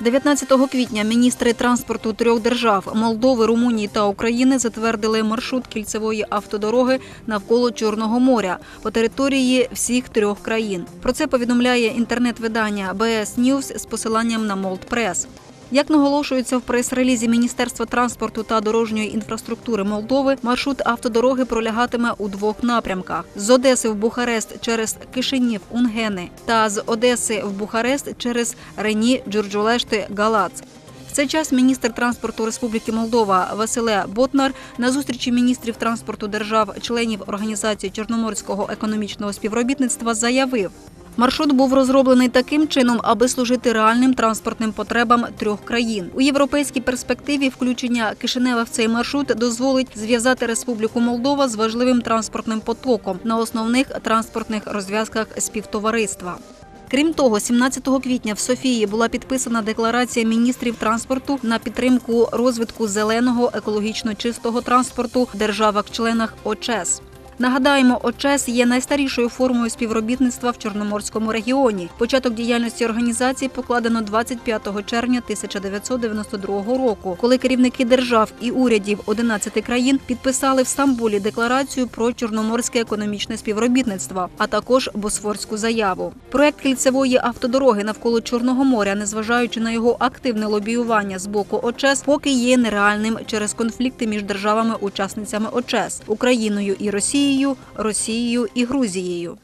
19 квітня міністри транспорту трьох держав Молдови, Румунії та України затвердили маршрут кільцевої автодороги навколо Чорного моря по території всіх трьох країн. Про це повідомляє інтернет-видання BS News з посиланням на Молдпрес. Як наголошується в прес-релізі Міністерства транспорту та дорожньої інфраструктури Молдови, маршрут автодороги пролягатиме у двох напрямках: з Одеси в Бухарест через Кишинів, Унгени та з Одеси в Бухарест через Рені, Джурджулешти, Галац. В цей час міністр транспорту Республіки Молдова Василе Ботнар на зустрічі міністрів транспорту держав-членів Організації Чорноморського економічного співробітництва заявив. Маршрут був розроблений таким чином, аби служити реальним транспортним потребам трьох країн. У європейській перспективі включення Кишинева в цей маршрут дозволить зв'язати Республіку Молдова з важливим транспортним потоком на основних транспортних розв'язках співтовариства. Крім того, 17 квітня в Софії була підписана декларація міністрів транспорту на підтримку розвитку зеленого екологічно чистого транспорту в державах-членах ОЧЕС. Нагадаємо, ОЧЕС є найстарішою формою співробітництва в Чорноморському регіоні. Початок діяльності організації покладено 25 червня 1992 року, коли керівники держав і урядів 11 країн підписали в Стамбулі декларацію про чорноморське економічне співробітництво, а також Босфорську заяву. Проект кільцевої автодороги навколо Чорного моря, незважаючи на його активне лобіювання з боку ОЧЕС, поки є нереальним через конфлікти між державами-учасницями ОЧЕС Україною і Росією, Росією і Грузією.